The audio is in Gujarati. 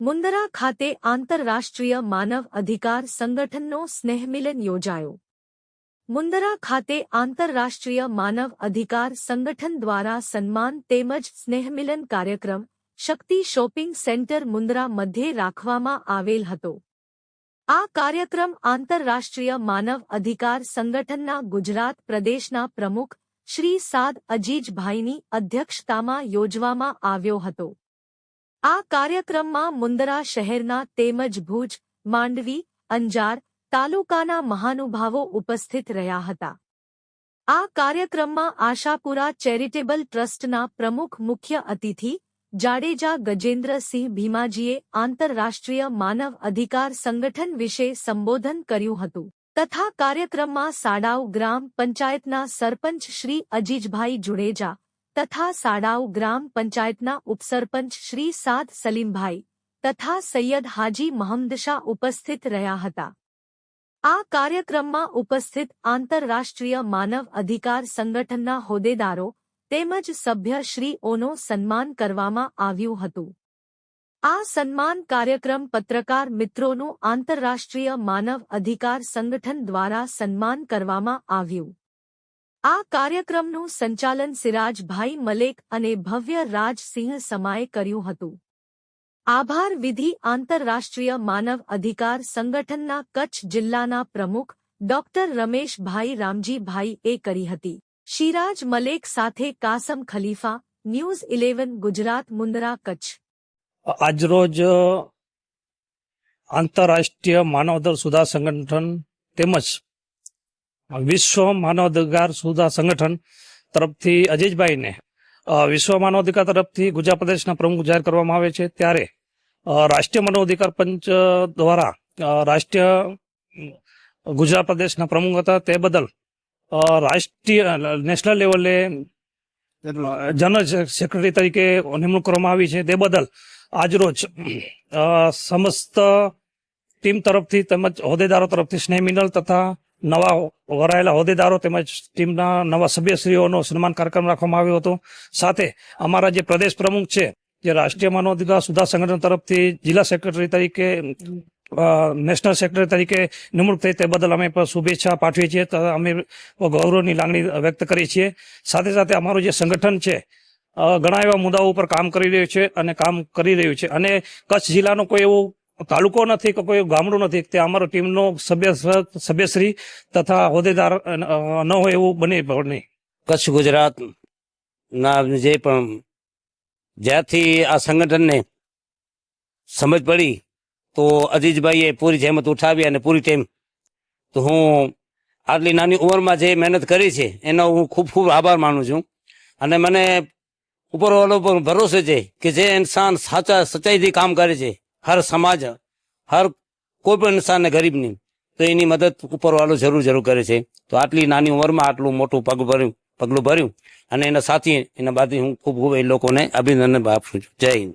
મુંદરા ખાતે આંતરરાષ્ટ્રીય માનવ અધિકાર સંગઠનનો સ્નેહમિલન યોજાયો. મુંદરા ખાતે આંતરરાષ્ટ્રીય માનવ અધિકાર સંગઠન દ્વારા સન્માન તેમજ સ્નેહમિલન કાર્યક્રમ શક્તિ શોપિંગ સેન્ટર મુંદરા મધ્યે રાખવામાં આવેલ હતો. આ કાર્યક્રમ આંતરરાષ્ટ્રીય માનવ અધિકાર સંગઠનના ગુજરાત પ્રદેશના પ્રમુખ શ્રી સાદ અજીજભાઈની અધ્યક્ષતામાં યોજવામાં આવ્યો હતો. આ કાર્યક્રમમાં મુંદરા શહેરના તેમજ ભુજ, માંડવી, અંજાર તાલુકાના મહાનુભાવો ઉપસ્થિત રહ્યા હતા. આ કાર્યક્રમમાં આશાપુરા ચેરિટેબલ ટ્રસ્ટના પ્રમુખ મુખ્ય અતિથિ જાડેજા ગજેન્દ્રસિંહ ભીમાજીએ આંતરરાષ્ટ્રીય માનવ અધિકાર સંગઠન વિશે સંબોધન કર્યું હતું. તથા કાર્યક્રમમાં સાડાવ ગ્રામ પંચાયતના સરપંચ શ્રી અજીજભાઈ જુડેજા તથા સાડાવ ગ્રામ પંચાયતના ઉપસરપંચ શ્રી સાદ સલીમભાઈ તથા સૈયદ હાજી મહમદશા ઉપસ્થિત રહ્યા હતા. આ કાર્યક્રમમાં ઉપસ્થિત આંતરરાષ્ટ્રીય માનવ અધિકાર સંગઠનના હોદ્દેદારો તેમજ સભ્ય શ્રીઓનો સન્માન કરવામાં આવ્યું હતું. આ સન્માન કાર્યક્રમ પત્રકાર મિત્રોનું આંતરરાષ્ટ્રીય માનવ અધિકાર સંગઠન દ્વારા સન્માન કરવામાં આવ્યું. આ કાર્યક્રમનું સંચાલન સિરાજભાઈ મલેક અને ભવ્ય રાજસિંહ સમાએ કર્યું હતું. આભાર વિધિ આંતરરાષ્ટ્રીય માનવ અધિકાર સંગઠનના કચ્છ જિલ્લાના પ્રમુખ ડોક્ટર રમેશભાઈ રામજીભાઈએ કરી હતી. શિરાજ મલેક સાથે કાસમ ખલીફા, ન્યૂઝ ઇલેવન, ગુજરાત મુંદરા કચ્છ. આજરોજ આંતરરાષ્ટ્રીય માનવ સુધા સંગઠન તેમજ વિશ્વ માનવાધિકાર સુધા સંગઠન તરફથી અજીજભાઈને વિશ્વ માનવ અધિકાર તરફથી ગુજરાત પ્રદેશના પ્રમુખ જાહેર કરવામાં આવે છે. ત્યારે રાષ્ટ્રીય માનવ અધિકાર પંચ દ્વારા રાષ્ટ્રીય ગુજરાત પ્રદેશના પ્રમુખ હતા તે બદલ રાષ્ટ્રીય નેશનલ લેવલે જનરલ સેક્રેટરી તરીકે નિમણૂક કરવામાં આવી છે. તે બદલ આજરોજ સમસ્ત ટીમ તરફથી તેમજ હોદ્દેદારો તરફથી સ્નેહ મિનલ તથા નવા વરાયેલા હોદ્દેદારો તેમજ ટીમના નવા સભ્યશ્રીઓનો સન્માન કાર્યક્રમ રાખવામાં આવ્યો હતો. સાથે અમારા જે પ્રદેશ પ્રમુખ છે, જે રાષ્ટ્રીય માનવ અધિકાર સુધાર સંગઠન તરફથી જિલ્લા સેક્રેટરી તરીકે નેશનલ સેક્રેટરી તરીકે નિમણૂક થઈ તે બદલ અમે શુભેચ્છા પાઠવીએ છીએ અમે ગૌરવની લાગણી વ્યક્ત કરીએ છીએ. સાથે સાથે અમારું જે સંગઠન છે ઘણા એવા મુદ્દાઓ ઉપર કામ કરી રહ્યું છે અને કામ કરી રહ્યું છે. અને કચ્છ જિલ્લાનો કોઈ એવો તાલુકો નથી કે કોઈ ગામડું નથી તે અમારો ટીમનો સભ્ય સભ્યશ્રી તથા હોદ્દેદાર ન હોય એવું બને નહીં. કચ્છ ગુજરાત ના જે પણ જ્યાંથી આ સંગઠનને સમજ પડી તો અજીજભાઈએ પૂરી જહેમત ઉઠાવી અને પૂરી ટીમ તો હું આટલી નાની ઉંમરમાં જે મહેનત કરી છે, એનો હું ખૂબ ખૂબ આભાર માનું છું. અને મને ઉપરવાળો પર ભરોસો છે કે જે ઇન્સાન સાચા સચ્ચાઈથી કામ કરે છે, હર સમાજ, હર કોઈ પણ ઇન્સાનને ગરીબની, તો એની મદદ ઉપરવાળો જરૂર જરૂર કરે છે. તો આટલી નાની ઉંમરમાં આટલું મોટું પગ ભર્યું, પગલું ભર્યું. અને એના સાથી, એના બાદ હું ખૂબ ખૂબ એ લોકોને અભિનંદન આપું છું. જય હિન્દ.